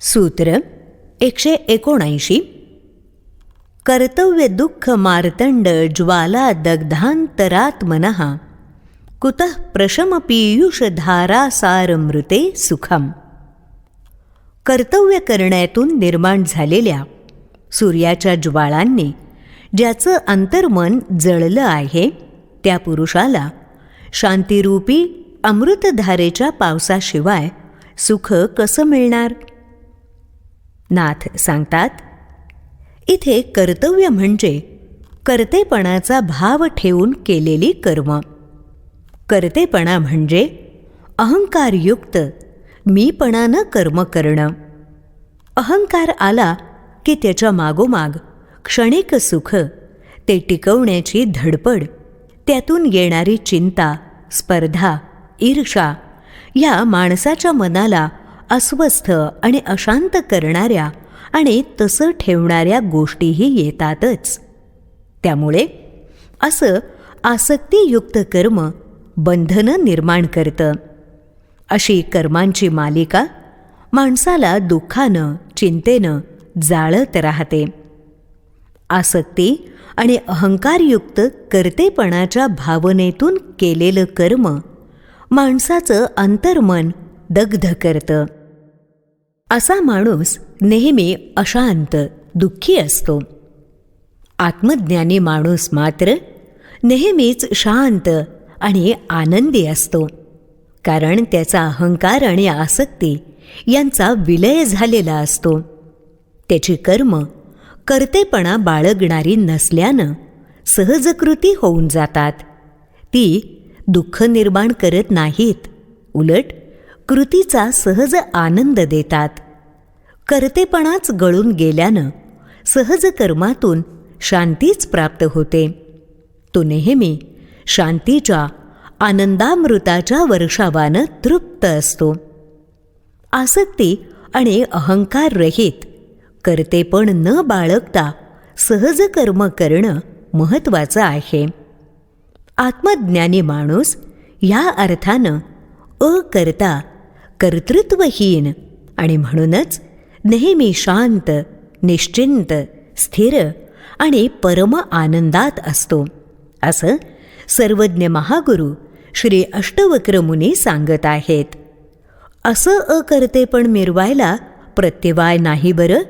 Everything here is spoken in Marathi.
सूत्र एकशे एकोणऐंशी. कर्तव्य दुःख मार्तंड ज्वाला दग्धांतरात्मनः. कुतः प्रशम पीयूषधारा सारमृते सुखम. कर्तव्य करण्यातून निर्माण झालेल्या सूर्याच्या ज्वाळांनी ज्याचं अंतर्मन जळलं आहे त्या पुरुषाला शांतिरूपी अमृतधारेच्या पावसाशिवाय सुख कसं मिळणार? नाथ सांगतात इथे कर्तव्य म्हणजे कर्तेपणाचा भाव ठेवून केलेली कर्म. कर्तेपणा म्हणजे अहंकारयुक्त मीपणानं कर्म करणं. अहंकार आला की त्याच्या मागोमाग क्षणिक सुख ते टिकवण्याची धडपड त्यातून येणारी चिंता स्पर्धा ईर्षा या माणसाच्या मनाला अस्वस्थ आणि अशांत करणाऱ्या आणि तसं ठेवणाऱ्या गोष्टीही येतातच. त्यामुळे असं आसक्तीयुक्त कर्म बंधनं निर्माण करतं. अशी कर्मांची मालिका माणसाला दुःखानं चिंतेनं जाळत राहते. आसक्ती आणि अहंकारयुक्त कर्तेपणाच्या भावनेतून केलेलं कर्म माणसाचं अंतर्मन दग्ध करतं. असा माणूस नेहमी अशांत दुःखी असतो. आत्मज्ञानी माणूस मात्र नेहमीच शांत आणि आनंदी असतो. कारण त्याचा अहंकार आणि आसक्ती यांचा विलय झालेला असतो. त्याची कर्म कर्तेपणा बाळगणारी नसल्यानं सहजकृती होऊन जातात. ती दुःख निर्माण करत नाहीत उलट कृतीचा सहज आनंद देतात. कर्तेपणाच गळून गेल्यानं सहज कर्मातून शांतीच प्राप्त होते. तो नेहमी शांतीच्या आनंदामृताच्या वर्षावानं तृप्त असतो. आसक्ती आणि अहंकार रहित कर्तेपण न बाळगता सहज कर्म करणं महत्त्वाचं आहे. आत्मज्ञानी माणूस या अर्थानं अकर्ता कर्तृत्वहीन. आणि म्हणूनच नेहमी शांत निश्चिंत स्थिर आणि परम आनंदात असतो. असं सर्वज्ञ महागुरु श्री अष्टवक्रमुनी सांगत आहेत. असं अकर्ते पण मिरवायला प्रत्यवाय नाही बरं?